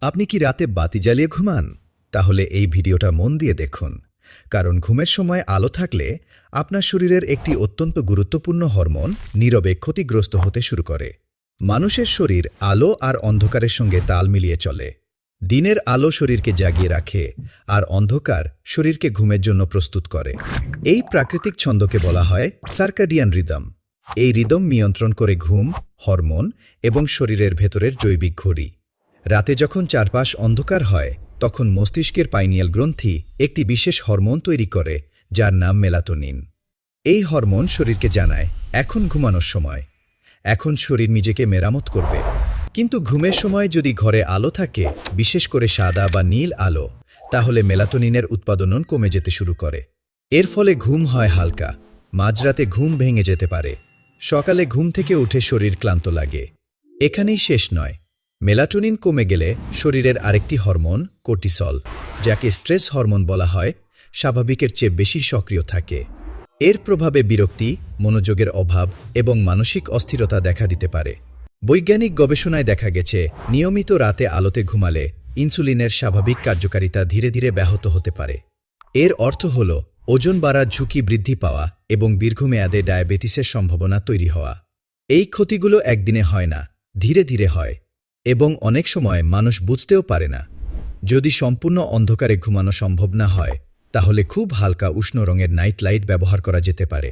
আপনি কি রাতে বাতি জ্বালিয়ে ঘুমান? তাহলে এই ভিডিওটা মন দিয়ে দেখুন। কারণ ঘুমের সময় আলো থাকলে আপনার শরীরের একটি অত্যন্ত গুরুত্বপূর্ণ হরমোন নীরবে ক্ষতিগ্রস্ত হতে শুরু করে। মানুষের শরীর আলো আর অন্ধকারের সঙ্গে তাল মিলিয়ে চলে। দিনের আলো শরীরকে জাগিয়ে রাখে আর অন্ধকার শরীরকে ঘুমের জন্য প্রস্তুত করে। এই প্রাকৃতিক ছন্দকে বলা হয় সার্কাডিয়ান রিদম। এই রিদম নিয়ন্ত্রণ করে ঘুম, হরমোন এবং শরীরের ভেতরের জৈবিক ঘড়ি। রাতে যখন চারপাশ অন্ধকার হয়, তখন মস্তিষ্কের পাইনিয়াল গ্রন্থি একটি বিশেষ হরমোন তৈরি করে, যার নাম মেলাটোনিন। এই হরমোন শরীরকে জানায়, এখন ঘুমানোর সময়। এখন শরীর নিজেকে মেরামত করবে। কিন্তু ঘুমের সময় যদি ঘরে আলো থাকে, বিশেষ করে সাদা বা নীল আলো, তাহলে মেলাটোনিনের উৎপাদন কমে যেতে শুরু করে। এর ফলে ঘুম হয় হালকা। মাঝরাতে ঘুম ভেঙে যেতে পারে। সকালে ঘুম থেকে উঠে শরীর ক্লান্ত লাগে। এখানেই শেষ নয়। মেলাটোনিন কমে গেলে শরীরের আরেকটি হরমোন, কোর্টিসল, যাকে স্ট্রেস হরমোন বলা হয়, স্বাভাবিকের চেয়ে বেশি সক্রিয় থাকে। এর প্রভাবে বিরক্তি, মনোযোগের অভাব এবং মানসিক অস্থিরতা দেখা দিতে পারে। বৈজ্ঞানিক গবেষণায় দেখা গেছে, নিয়মিত রাতে আলোতে ঘুমালে ইনসুলিনের স্বাভাবিক কার্যকারিতা ধীরে ধীরে ব্যাহত হতে পারে। এর অর্থ হল, ওজন বাড়ার ঝুঁকি বৃদ্ধি পাওয়া এবং দীর্ঘমেয়াদে ডায়াবেটিসের সম্ভাবনা তৈরি হওয়া। এই ক্ষতিগুলো একদিনে হয় না, ধীরে ধীরে হয়। এবং অনেক সময় মানুষ বুঝতেও পারে না। যদি সম্পূর্ণ অন্ধকারে ঘুমানো সম্ভব না হয়, তাহলে খুব হালকা উষ্ণ রঙের নাইট লাইট ব্যবহার করা যেতে পারে।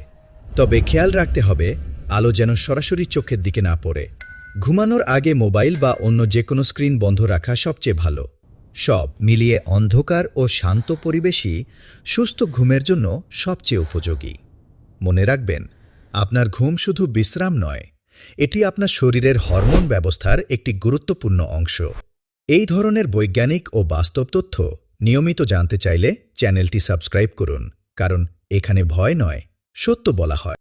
তবে খেয়াল রাখতে হবে, আলো যেন সরাসরি চোখের দিকে না পড়ে। ঘুমানোর আগে মোবাইল বা অন্য যে কোনো স্ক্রিন বন্ধ রাখা সবচেয়ে ভালো। সব মিলিয়ে অন্ধকার ও শান্ত পরিবেশই সুস্থ ঘুমের জন্য সবচেয়ে উপযোগী। মনে রাখবেন, আপনার ঘুম শুধু বিশ্রাম নয় এটি আপনার শরীরের হরমোন ব্যবস্থার একটি গুরুত্বপূর্ণ অংশ। এই ধরনের বৈজ্ঞানিক ও বাস্তব তথ্য নিয়মিত জানতে চাইলে চ্যানেলটি সাবস্ক্রাইব করুন, কারণ এখানে ভয় নয়, সত্য বলা হয়।